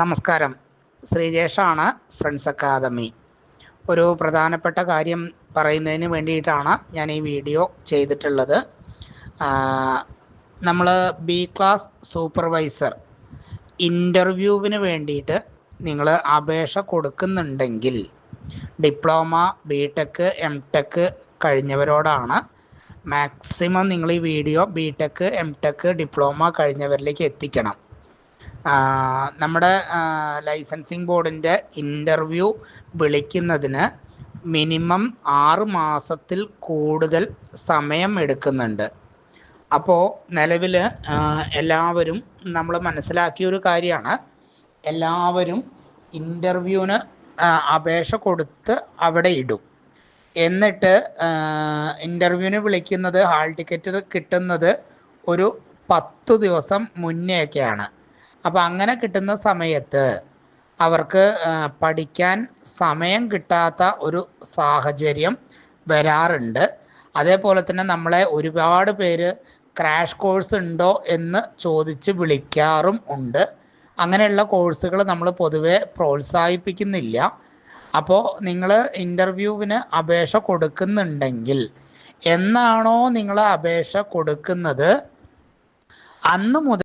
നമസ്കാരം. ശ്രീജേഷാണ് friends academy. ഒരു പ്രധാനപ്പെട്ട കാര്യം പറയുന്നതിന് വേണ്ടിയിട്ടാണ് ഞാൻ ഈ വീഡിയോ ചെയ്തിട്ടുള്ളത്. നമ്മൾ ബി ക്ലാസ് സൂപ്പർവൈസർ ഇന്റർവ്യൂവിന് വേണ്ടിയിട്ട് നിങ്ങൾ അപേക്ഷ കൊടുക്കുന്നുണ്ടെങ്കിൽ diploma B tech M tech കഴിഞ്ഞവരോടാണ് maximum നിങ്ങൾ ഈ video B tech M tech diploma കഴിഞ്ഞവരിലേക്ക് എത്തിക്കണം. നമ്മുടെ ലൈസൻസിങ് ബോർഡിന്റെ ഇന്റർവ്യൂ വിളിക്കുന്നതിന് മിനിമം ആറ് മാസത്തിൽ കൂടുതൽ സമയം എടുക്കുന്നുണ്ട്. അപ്പോൾ നിലവിൽ എല്ലാവരും നമ്മൾ മനസ്സിലാക്കിയ ഒരു കാര്യമാണ്. എല്ലാവരും ഇന്റർവ്യൂവിന് അപേക്ഷ കൊടുത്ത് അവിടെ ഇടും. എന്നിട്ട് ഇന്റർവ്യൂവിന് വിളിക്കുന്നത് ഹാൾ ടിക്കറ്റ് കിട്ടുന്നത് ഒരു പത്ത് ദിവസം മുന്നെയൊക്കെയാണ്. അപ്പോൾ അങ്ങനെ കിട്ടുന്ന സമയത്ത് അവർക്ക് പഠിക്കാൻ സമയം കിട്ടാത്ത ഒരു സാഹചര്യം വരാറുണ്ട്. അതേപോലെ തന്നെ നമ്മളെ ഒരുപാട് പേര് ക്രാഷ് കോഴ്സ് ഉണ്ടോ എന്ന് ചോദിച്ച് വിളിക്കാറും ഉണ്ട്. അങ്ങനെയുള്ള കോഴ്സുകൾ നമ്മൾ പൊതുവെ പ്രോത്സാഹിപ്പിക്കുന്നില്ല. അപ്പോൾ നിങ്ങൾ ഇന്റർവ്യൂവിന് അപേക്ഷ കൊടുക്കുന്നുണ്ടെങ്കിൽ എന്നാണോ നിങ്ങൾ അപേക്ഷ കൊടുക്കുന്നത്? അന്ന് മുതൽ